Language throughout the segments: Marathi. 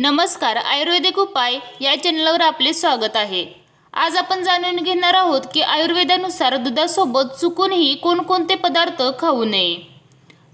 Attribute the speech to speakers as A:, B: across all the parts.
A: नमस्कार आयुर्वेदिक उपाय या चॅनलवर आपले स्वागत आहे. आज आपण जाणून घेणार आहोत की आयुर्वेदानुसार दुधासोबत चुकूनही कोणकोणते पदार्थ खाऊ नये.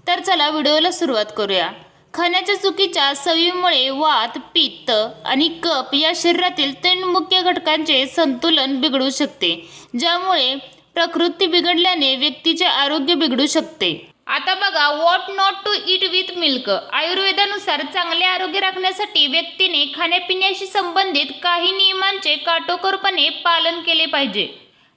A: तर चला व्हिडिओला सुरुवात करूया. खाण्याच्या चुकीच्या सवयीमुळे वात पित्त आणि कप या शरीरातील तीन मुख्य घटकांचे संतुलन बिघडू शकते ज्यामुळे प्रकृती बिघडल्याने व्यक्तीचे आरोग्य बिघडू शकते. आता बघा what not to eat with milk आयुर्वेदानुसार चांगले आरोग्य राखण्यासाठी व्यक्तीने खाण्यापिण्याशी संबंधित काही नियमांचे काटोकोरपणे पालन केले पाहिजे.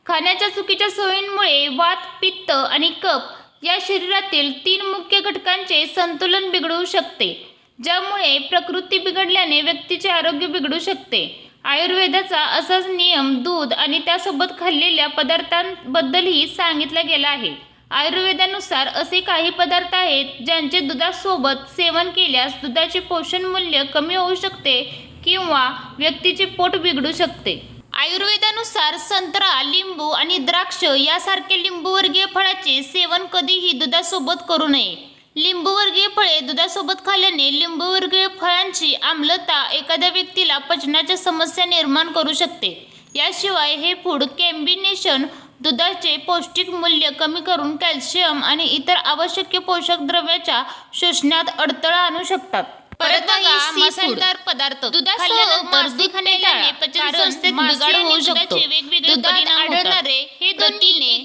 A: खाण्याच्या चुकीच्या सोयींमुळे वात पित्त आणि कप या शरीरातील तीन मुख्य घटकांचे संतुलन बिघडू शकते ज्यामुळे प्रकृती बिघडल्याने व्यक्तीचे आरोग्य बिघडू शकते. आयुर्वेदाचा असाच नियम दूध आणि त्यासोबत खाल्लेल्या पदार्थांबद्दलही सांगितला गेला आहे. आयुर्वेदानुसार असे काही पदार्थ आहेत ज्यांचे दुधासोबत सेवन केल्यास दुधाचे पोषण मूल्य कमी होऊ शकते किंवा व्यक्तीचे पोट बिघडू शकते. आयुर्वेदानुसार संत्रा लिंबू आणि द्राक्ष यासारखे लिंबूवर्गीय फळाचे सेवन कधीही दुधासोबत करू नये. लिंबूवर्गीय फळे दुधासोबत खाल्ल्याने लिंबूवर्गीय फळांची आम्लता एखाद्या व्यक्तीला पचनाच्या समस्या निर्माण करू शकते. याशिवाय हे फूड कॅम्बिनेशन दुधाचे पौष्टिक मूल्य कमी करून कॅल्शियम आणि इतर आवश्यक पोषक द्रव्याच्या शोषणात अडथळा आणू शकतात. परत मसालेदार पदार्थ. खाल्ल्यानंतर दूध खाण्याने पचनसंस्थेत बिघाड होऊ शकतो. दुधात आढळणारे हे दोन्ही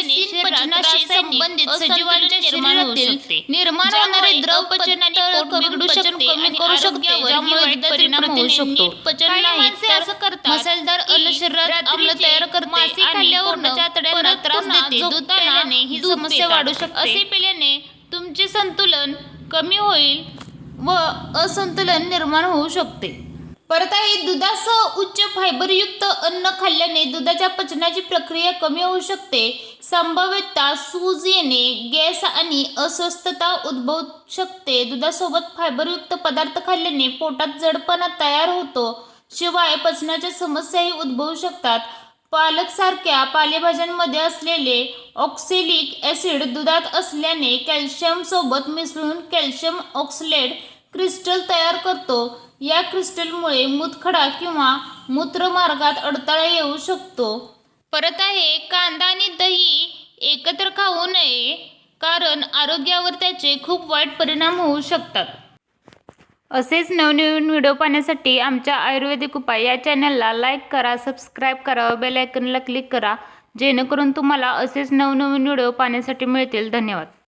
A: एकत्र खाल्ल्याने पचनाशी संबंधित सजीवांच्या शरीरातील निर्माण होणारे द्रव पचन आणि पोट बिघडू शकते कमी करू शकते ज्यामुळे वाईट परिणाम होऊ शकतो. पचन नाही तर असं करतात मसालेदार अन्न शरीरात आम्ल तयार करते त्रास देते. दूध प्यायल्याने ही समस्या वाढू शकते. असे पिल्याने तुमचे संतुलन कमी होईल व असंतुलन निर्माण होऊ शकते. परत आहे दुधासह उच्च फायबरयुक्त अन्न खाल्ल्याने दुधाच्या पचनाची प्रक्रिया कमी होऊ शकते. संभाव्यतः सूज येणे गॅस आणि अस्वस्थता उद्भवू शकते. दुधासोबत फायबरयुक्त पदार्थ खाल्ल्याने पोटात जडपणा तयार होतो. शिवाय पचनाच्या समस्याही उद्भवू शकतात. पालकसारख्या पालेभाज्यांमध्ये असलेले ऑक्सिलिक ॲसिड दुधात असल्याने कॅल्शियम सोबत मिसळून कॅल्शियम ऑक्सलेट क्रिस्टल तयार करतो. या क्रिस्टलमुळे मूतखडा किंवा मूत्रमार्गात अडथळा येऊ शकतो. परत आहे कांदा आणि दही एकत्र खाऊ नये कारण आरोग्यावर त्याचे खूप वाईट परिणाम होऊ शकतात. असेच नवनवीन व्हिडिओ पाहण्यासाठी आमच्या आयुर्वेदिक उपाय या चॅनलला लाईक करा सबस्क्राईब करा व बेल आयकनला क्लिक करा जेणेकरून तुम्हाला असेच नवनवीन व्हिडिओ पाहण्यासाठी मिळतील. धन्यवाद.